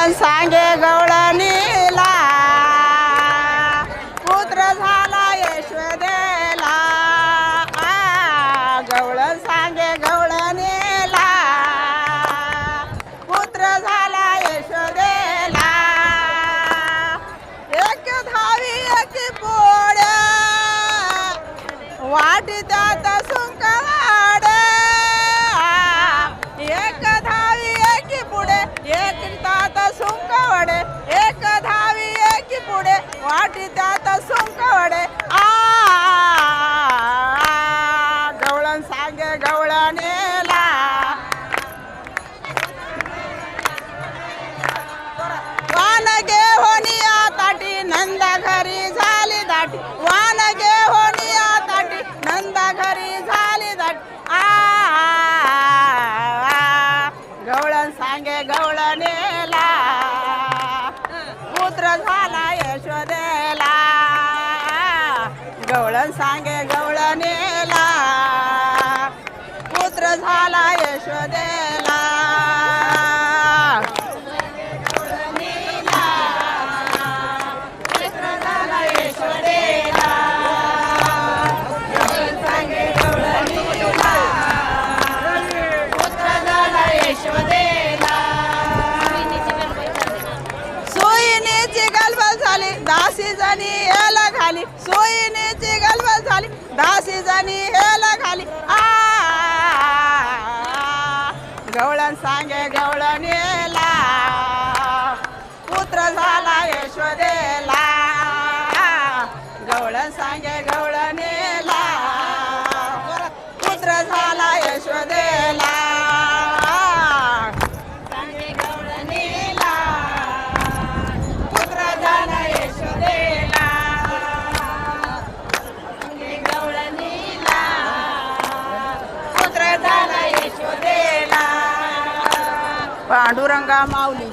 गवळण सांगे गवळणीला पुत्र झाला यशोदेला. आ, गवळण सांगे गवळणीला पुत्र झाला यशोदेला. एक धावी एक पोळ्या. वाटी त्यात वाटी त्यात सुंकवडे आ गवळण सांगे गवळणेला वान गे होनिया ताटी नंदा घरी झाली दाटी. वान गे होनिया ताटी नंदा घरी झाली दाटी. आ गवळण सांगे गवळणेला पुत्र झाला यशोदेला गवळण सांगे गवळणेला पुत्र झाला यशोदेव दासी जणी हेला खाली सोयीनेची गलबल झाली. दासी जणी हेला खाली आ. गवळण सांगे गवळण येला. पुत्र झाला यशोदेला. गवळण सांगे गवळण येला. पुत्र झाला यशोदे पुत्र झाला यशोदेला पांडुरंगा माऊली